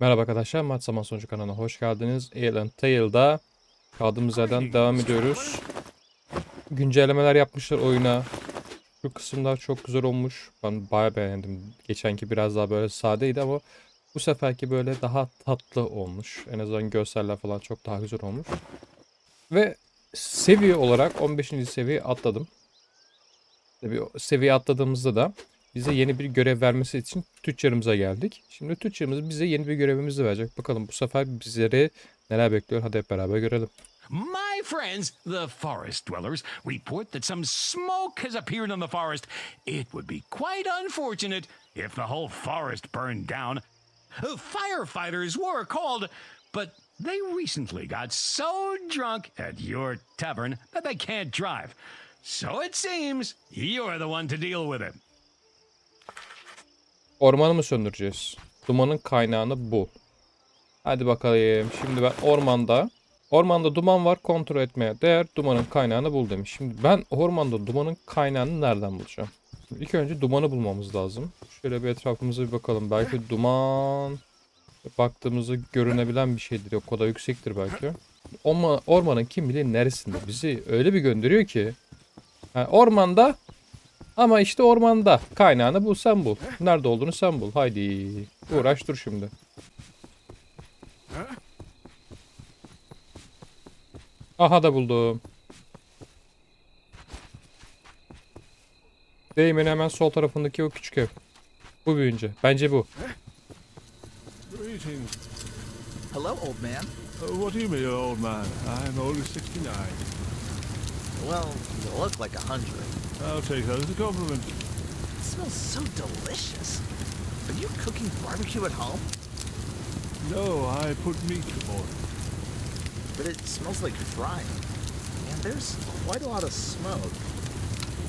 Merhaba arkadaşlar, Maç Zaman Sonucu kanalına hoş geldiniz. Alien Tale'da kaldığımız yerden devam ediyoruz. Güncellemeler yapmışlar oyuna. Şu kısımlar çok güzel olmuş. Ben bayağı beğendim. Geçenki biraz daha böyle sadeydi ama bu seferki böyle daha tatlı olmuş. En azından görseller falan çok daha güzel olmuş. Ve seviye olarak 15. seviye atladım. Tabii seviye atladığımızda da bize yeni bir görev vermesi için tüccarımıza geldik. Şimdi tüccarımız bize yeni bir görevimizi verecek. Bakalım bu sefer bizleri neler bekliyor. Hadi hep beraber görelim. My friends, the forest dwellers, report that some smoke has appeared in the forest. It would be quite unfortunate if the whole forest burned down. Firefighters were called, but they recently got so drunk at your tavern that they can't drive. So it seems you're the one to deal with it. Ormanı mı söndüreceğiz? Dumanın kaynağını bul. Hadi bakalım. Şimdi ben ormanda Ormanda duman var kontrol etmeye değer dumanın kaynağını bul demiş. Şimdi ben ormanda dumanın kaynağını nereden bulacağım? Şimdi ilk önce dumanı bulmamız lazım. Şöyle bir etrafımıza bir bakalım. Belki duman baktığımızda görünebilen bir şeydir. O kadar yüksektir belki. Orman, ormanın kim bilir neresinde. Bizi öyle bir gönderiyor ki. Ha, ormanda ama işte ormanda. Kaynağını bul sen bul. Nerede olduğunu sen bul. Haydi. Uğraş dur şimdi. Aha da buldum. Değmen hemen sol tarafındaki o küçük ev. Bu büyüyünce. Bence bu. Hello, old man. Uh, what do you mean, old man? I'm only 69. Well, you look like a hundred. I'll take that as a compliment. It smells so delicious. Are you cooking barbecue at home? No, I put meat before. But it smells like frying. And there's quite a lot of smoke.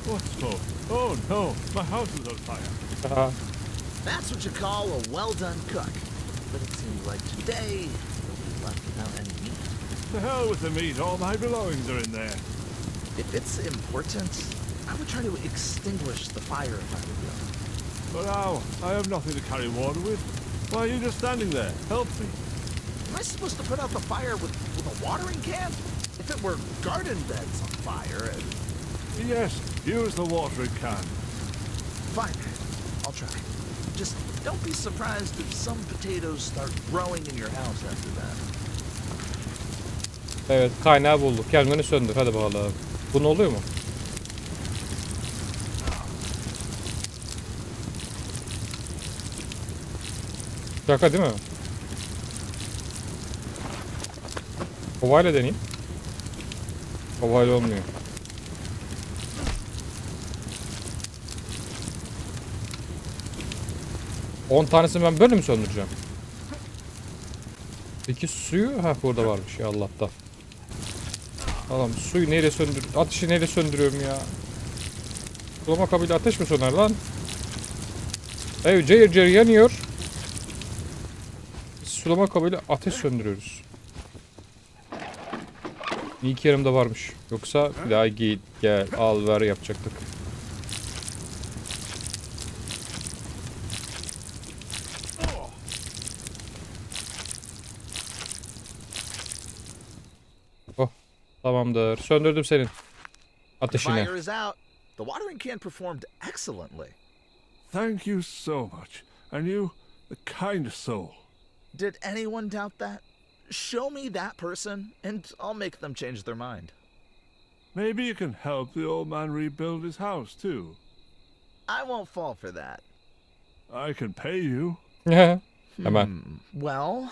What smoke? Oh no, my house is on fire. Aha. That's what you call a well done cook. But it seems like today you'll be left without any meat. To hell with the meat, all my belongings are in there. If it's important, I would try to extinguish the fire if I were you. But how? I have nothing to carry water with. Why are you just standing there? Help me. Am I supposed to put out the fire with, with a watering can? If it were garden beds on fire, uh, Yes, use the watering can. Fine, I'll try. Just don't be surprised if some potatoes start growing in your house after that. Evet kaynağı bulduk. Kendini söndür. Hadi bakalım. Bu ne oluyor mu? Şaka değil mi? Kovayla deneyeyim. Kovayla olmuyor. On tanesini ben böyle mi söndüreceğim? Peki suyu? Ha burada varmış ya Allah'tan. Adam suyu neyle söndür... Ateşi neyle söndürüyorum ya? Sulama kabıyla ateş mi söner lan? Ev cayır cayır yanıyor. Biz sulama kabıyla ateş söndürüyoruz. İyi ki yanımda varmış. Yoksa bir daha git gel al ver yapacaktık. Tamamdır. Söndürdüm senin The ateşini. fire is out. The watering can performed excellently. Thank you so much. And you, the kind soul. Did anyone doubt that? Show me that person, and I'll make them change their mind. Maybe you can help the old man rebuild his house too. I won't fall for that. I can pay you. Yeah. Hemen. Hmm. Well,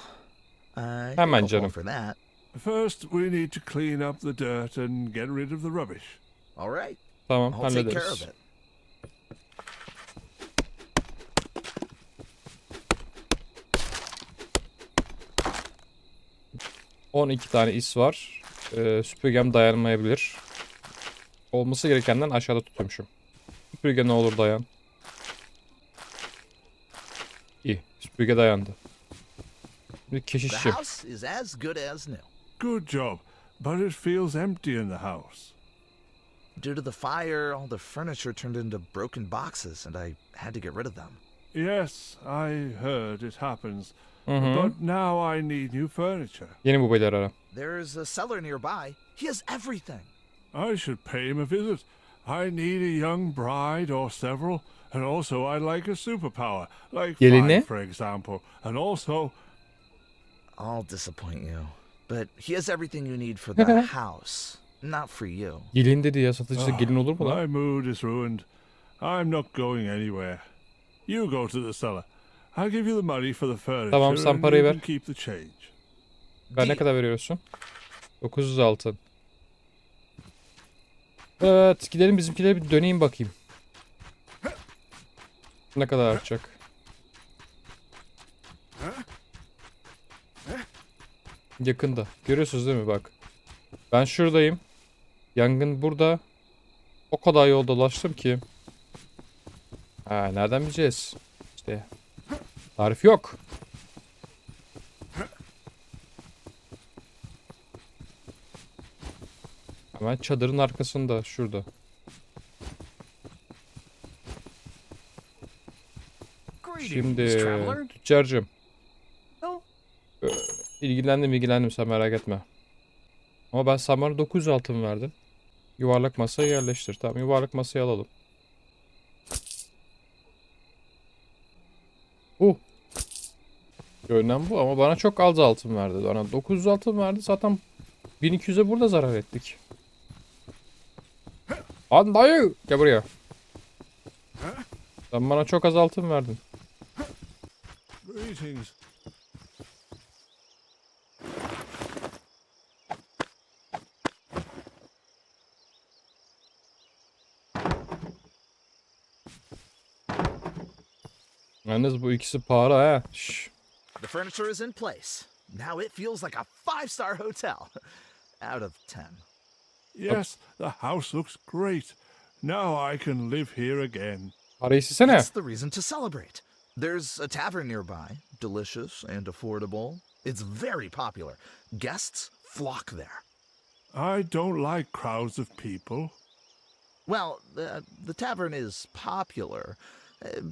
I Hemen will fall canım. for that. First, we need to clean up the dirt and get rid of the rubbish. All right, Tamam I'll take care of hallederiz. it. Hı. 12 tane is var. Ee, süpürgem dayanmayabilir. Olması gerekenden aşağıda tutuyormuşum. Süpürge ne olur dayan. İyi. Süpürge dayandı. Bir The keşişçi. house is as good as new. Good job, but it feels empty in the house. Due to the fire, all the furniture turned into broken boxes, and I had to get rid of them. Yes, I heard it happens. hı. but now I need new furniture. Yeni bu beyler ara. There's a cellar nearby. He has everything. I should pay him a visit. I need a young bride or several, and also I'd like a superpower, like Gelini? fire, for example, and also I'll disappoint you. But he has everything you need for the house, not for you. Gelin dedi ya satıcıda gelin olur mu lan? my mood is ruined. I'm not going anywhere. You go to the cellar. I'll give you the money for the furniture, Tamam, sen and parayı you ver. can keep the change. Ben ne kadar veriyorsun? 900 altın. Evet gidelim bizimkilere bir döneyim bakayım. Ne kadar artacak? Yakında. Görüyorsunuz değil mi bak. Ben şuradayım. Yangın burada. O kadar yol dolaştım ki. Ha nereden bileceğiz? İşte. Tarif yok. Hemen çadırın arkasında şurada. Şimdi traveler. İlgilendim ilgilendim sen merak etme. Ama ben bana 900 altın verdin. Yuvarlak masayı yerleştir. Tamam yuvarlak masayı alalım. Bu. Görünen bu ama bana çok az altın verdi. Bana 900 altın verdi zaten 1200'e burada zarar ettik. Lan dayı! Gel buraya. Sen bana çok az altın verdin. Greetings. Yalnız bu ikisi pahalı ha. Şş. The furniture is in place. Now it feels like a five star hotel. Out of ten. Yes, the house looks great. Now I can live here again. Parayı silsene. That's the reason to celebrate. There's a tavern nearby, delicious and affordable. It's very popular. Guests flock there. I don't like crowds of people. Well, the, the tavern is popular,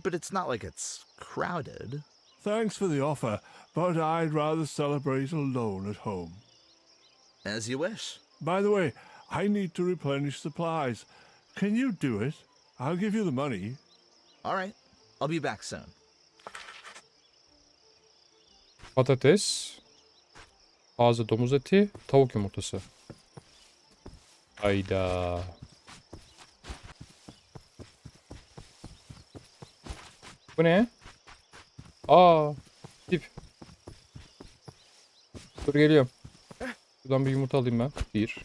but it's not like it's crowded. Thanks for the offer, but I'd rather celebrate alone at home. As you wish. By the way, I need to replenish supplies. Can you do it? I'll give you the money. All right, I'll be back soon. Patates. Taze domuz eti. Tavuk yumurtası. Hayda. Bu ne? Aa. Tip. Dur geliyorum. Buradan bir yumurta alayım ben. Bir.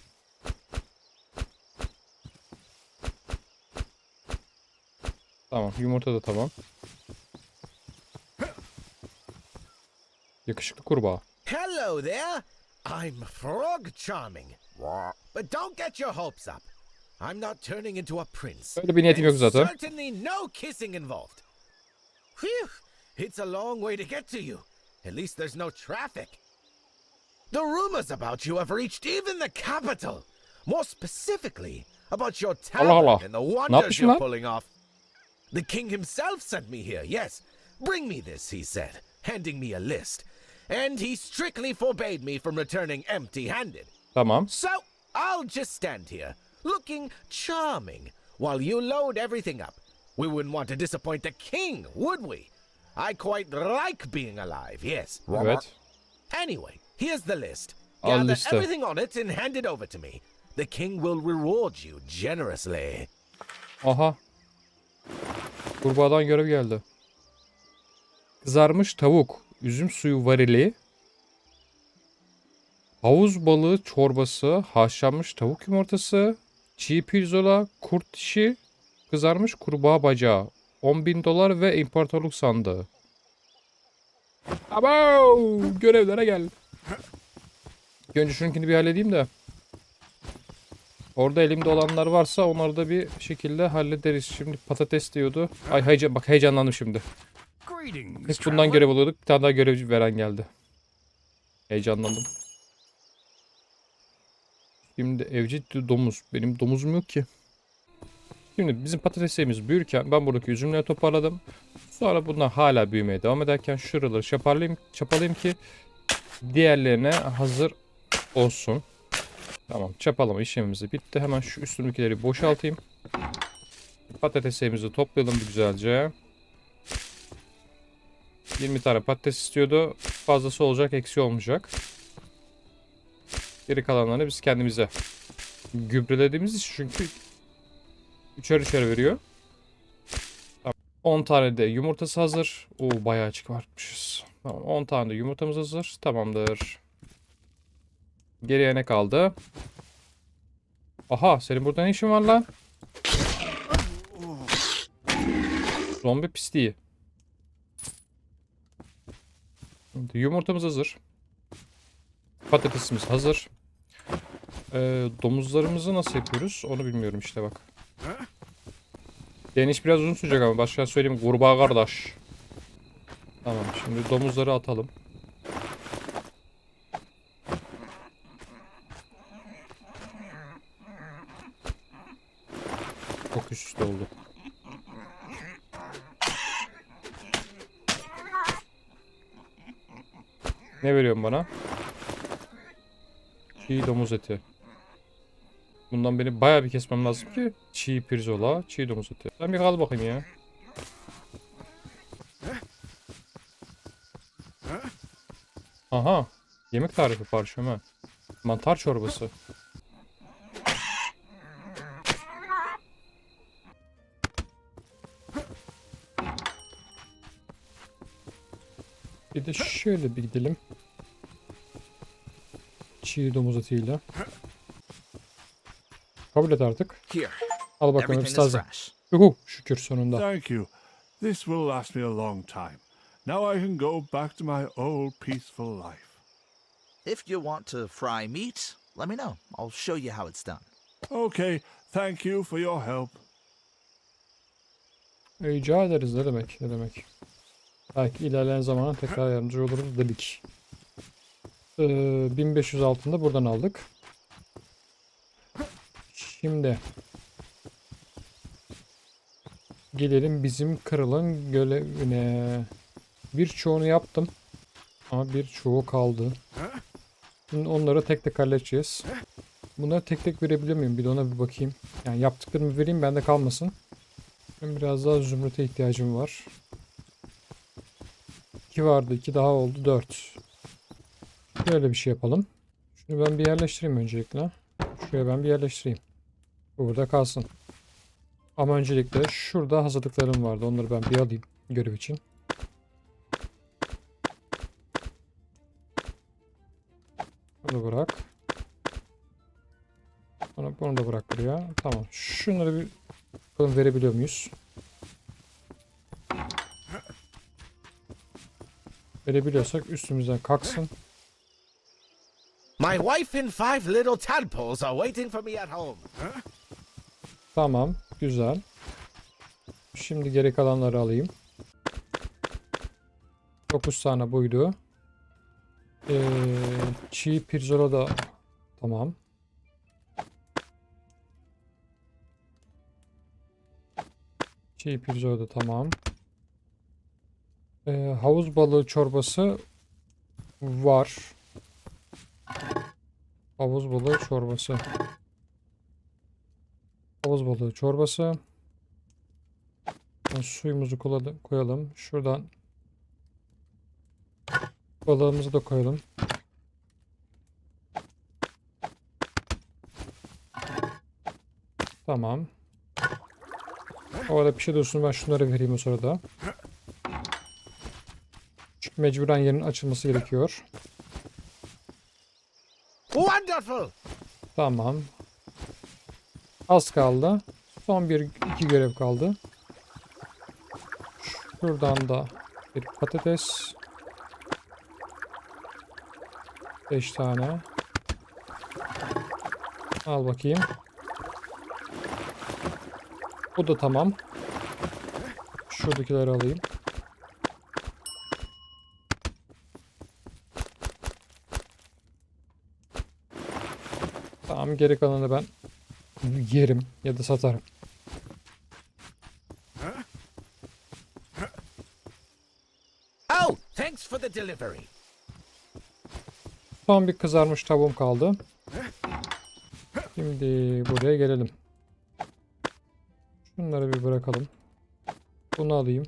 Tamam. Yumurta da tamam. Yakışıklı kurbağa. Hello there. I'm Frog Charming. But don't get your hopes up. I'm not turning into a prince. Öyle bir niyetim yok zaten. Certainly no kissing involved. Phew! It's a long way to get to you. At least there's no traffic. The rumors about you have reached even the capital. More specifically, about your talent Allah. and the wonders you're pulling off. The king himself sent me here, yes. Bring me this, he said, handing me a list. And he strictly forbade me from returning empty handed. Tamam. So I'll just stand here, looking charming, while you load everything up. We wouldn't want to disappoint the king, would we? I quite like being alive, yes. Evet. Anyway, here's the list. Gather liste. everything on it and hand it over to me. The king will reward you generously. Aha. Kurbağadan görev geldi. Kızarmış tavuk, üzüm suyu varili, havuz balığı çorbası, haşlanmış tavuk yumurtası, çiğ pirzola, kurt dişi, kızarmış kurbağa bacağı, 10 bin dolar ve imparatorluk sandığı. Abo! Görevlere gel. Önce şununkini bir halledeyim de. Orada elimde olanlar varsa onları da bir şekilde hallederiz. Şimdi patates diyordu. Ay heyecan, bak heyecanlandım şimdi. Biz bundan görev alıyorduk. Bir tane daha görev veren geldi. Heyecanlandım. Şimdi evcil domuz. Benim domuzum yok ki. Şimdi bizim patateslerimiz büyürken ben buradaki üzümleri toparladım. Sonra bunlar hala büyümeye devam ederken şuraları çaparlayayım, çapalayayım ki diğerlerine hazır olsun. Tamam çapalama işlemimiz bitti. Hemen şu üstündekileri boşaltayım. Patateslerimizi toplayalım güzelce. 20 tane patates istiyordu. Fazlası olacak, eksi olmayacak. Geri kalanlarını biz kendimize gübrelediğimiz için çünkü üçer üçer veriyor. Tamam. 10 tane de yumurtası hazır. Oo bayağı çıkartmışız. Tamam 10 tane de yumurtamız hazır. Tamamdır. Geriye ne kaldı? Aha senin burada ne işin var lan? Zombi pisliği. Yumurtamız hazır. Patatesimiz hazır. Ee, domuzlarımızı nasıl yapıyoruz? Onu bilmiyorum işte bak. Deniş biraz uzun sürecek ama başka söyleyeyim. Kurbağa kardeş. Tamam şimdi domuzları atalım. Çok üst üste oldu. Ne veriyorsun bana? Çiğ domuz eti. Bundan benim bayağı bir kesmem lazım ki. Çiğ pirzola, çiğ domuz eti. Sen bir kal bakayım ya. Aha. Yemek tarifi parşömen. Mantar çorbası. Bir de şöyle bir gidelim. Çiğ domuz etiyle. Kabul et artık. Here, Al bakalım hepsi fresh. Yuhu şükür sonunda. Thank you. This will last me a long time. Now I can go back to my old peaceful life. If you want to fry meat, let me know. I'll show you how it's done. Okay, thank you for your help. Rica ederiz ne demek ne demek. Belki ilerleyen zamana tekrar yardımcı oluruz dedik. Ee, 1500 altında buradan aldık. Şimdi gelelim bizim kralın görevine. Birçoğunu yaptım. Ama birçoğu kaldı. Şimdi onları tek tek halledeceğiz. Bunları tek tek verebiliyor muyum? Bir de ona bir bakayım. Yani yaptıklarımı vereyim bende kalmasın. Benim biraz daha zümrüte ihtiyacım var. 2 vardı. 2 daha oldu. 4. Böyle bir şey yapalım. Şunu ben bir yerleştireyim öncelikle. Şuraya ben bir yerleştireyim. Bu burada kalsın. Ama öncelikle şurada hazırlıklarım vardı. Onları ben bir alayım görev için. Bunu bırak. Sonra bunu da bırak buraya. Tamam. Şunları bir bakalım verebiliyor muyuz? Verebiliyorsak üstümüzden kalksın. My wife and five little tadpoles are waiting for me at home. Tamam. Güzel. Şimdi geri kalanları alayım. 9 tane buydu. Ee, çiğ pirzola da tamam. Çiğ pirzola da tamam. Ee, havuz balığı çorbası var. Havuz balığı çorbası. Havuz balığı çorbası. Suyumuzu koyalım. koyalım. Şuradan balığımızı da koyalım. Tamam. O arada bir şey dursun ben şunları vereyim o sırada. Çünkü mecburen yerin açılması gerekiyor. Wonderful! Tamam. Az kaldı. Son bir iki görev kaldı. Şuradan da bir patates. 5 tane. Al bakayım. Bu da tamam. Şuradakileri alayım. Tamam geri kalanını ben yerim ya da satarım. Oh, thanks for the delivery. Son bir kızarmış tavuğum kaldı. Şimdi buraya gelelim. Şunları bir bırakalım. Bunu alayım.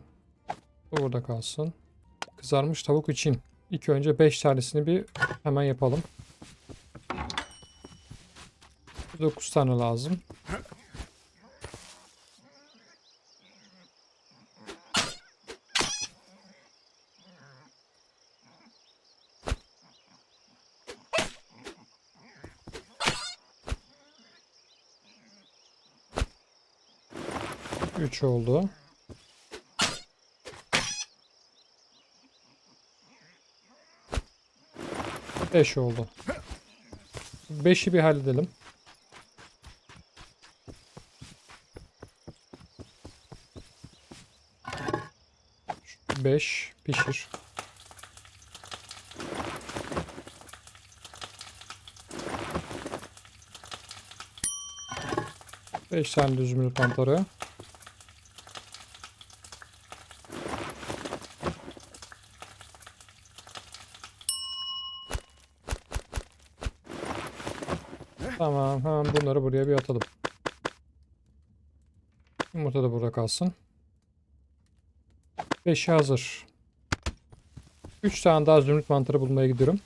Bu burada kalsın. Kızarmış tavuk için. İlk önce 5 tanesini bir hemen yapalım. 9 tane lazım. Üç oldu. Beş oldu. Beşi bir halledelim. Şu Beş pişir. Beş tane de zümrüt mantarı. Tamam bunları buraya bir atalım. Yumurta da burada kalsın. Beşi hazır. Üç tane daha zümrüt mantarı bulmaya gidiyorum.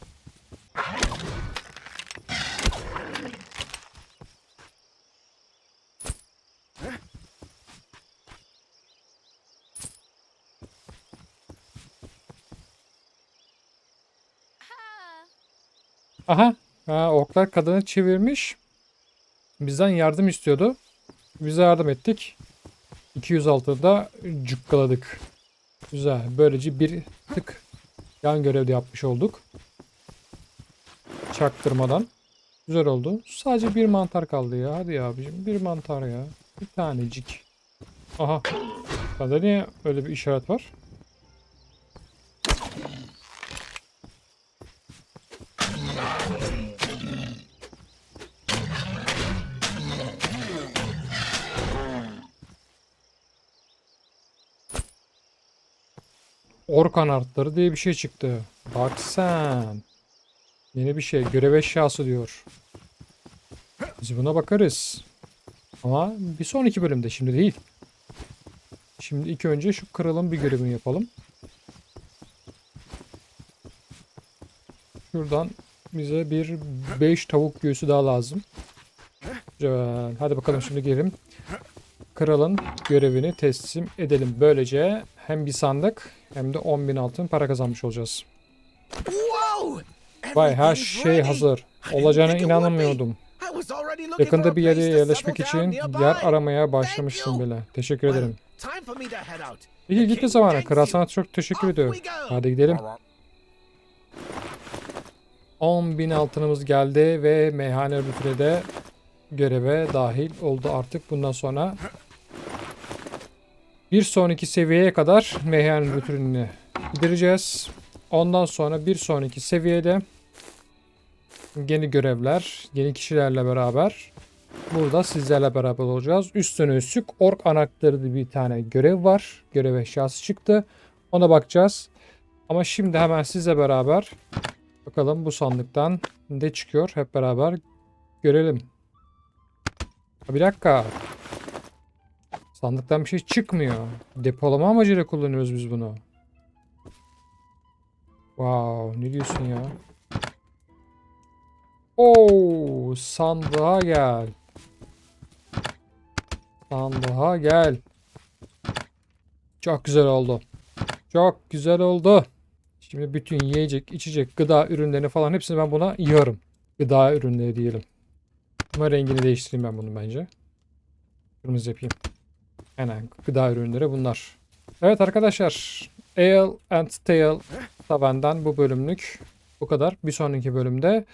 Aha. Ha, oklar kadını çevirmiş. Bizden yardım istiyordu. Bize yardım ettik. 206'da cukkaladık. Güzel. Böylece bir tık yan görevde yapmış olduk. Çaktırmadan. Güzel oldu. Sadece bir mantar kaldı ya. Hadi ya abicim. Bir mantar ya. Bir tanecik. Aha. Bende niye öyle bir işaret var? Ork anahtarı diye bir şey çıktı. Bak sen. Yeni bir şey. Görev eşyası diyor. Biz buna bakarız. Ama bir sonraki bölümde şimdi değil. Şimdi ilk önce şu kralın bir görevini yapalım. Şuradan bize bir 5 tavuk göğsü daha lazım. Güzel. Hadi bakalım şimdi gelin. Kralın görevini teslim edelim. Böylece hem bir sandık hem de 10.000 altın para kazanmış olacağız. Vay her şey hazır. Olacağına inanamıyordum. Yakında bir yere yerleşmek için yer aramaya you. bile. Teşekkür ederim. İyi king zamanı. Kral sana çok teşekkür ediyorum. Hadi gidelim. 10.000 altınımız geldi ve meyhane rütüne de göreve dahil oldu artık bundan sonra. Bir sonraki seviyeye kadar meyhane rütününü gidereceğiz. Ondan sonra bir sonraki seviyede yeni görevler, yeni kişilerle beraber burada sizlerle beraber olacağız. Üstüne üstlük ork anahtarı bir tane görev var. Görev eşyası çıktı. Ona bakacağız. Ama şimdi hemen sizle beraber bakalım bu sandıktan ne çıkıyor hep beraber görelim. Bir dakika. Sandıktan bir şey çıkmıyor. Depolama amacıyla kullanıyoruz biz bunu. Wow, ne diyorsun ya? Oo, sandığa gel. Sandığa gel. Çok güzel oldu. Çok güzel oldu. Şimdi bütün yiyecek, içecek, gıda ürünlerini falan hepsini ben buna yiyorum. Gıda ürünleri diyelim. Ama rengini değiştireyim ben bunu bence. Kırmızı yapayım. Aynen gıda ürünleri bunlar. Evet arkadaşlar. Ale and Tale da bu bölümlük bu kadar. Bir sonraki bölümde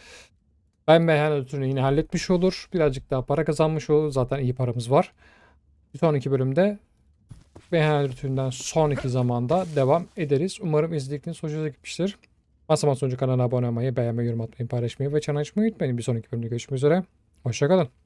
ben meyhane ötürünü yine halletmiş olur. Birazcık daha para kazanmış olur. Zaten iyi paramız var. Bir sonraki bölümde meyhane ötüründen sonraki zamanda devam ederiz. Umarım izlediğiniz hoşunuza gitmiştir. Masaman sonucu kanalına abone olmayı, beğenmeyi, yorum atmayı, paylaşmayı ve çan açmayı unutmayın. Bir sonraki bölümde görüşmek üzere. Hoşçakalın.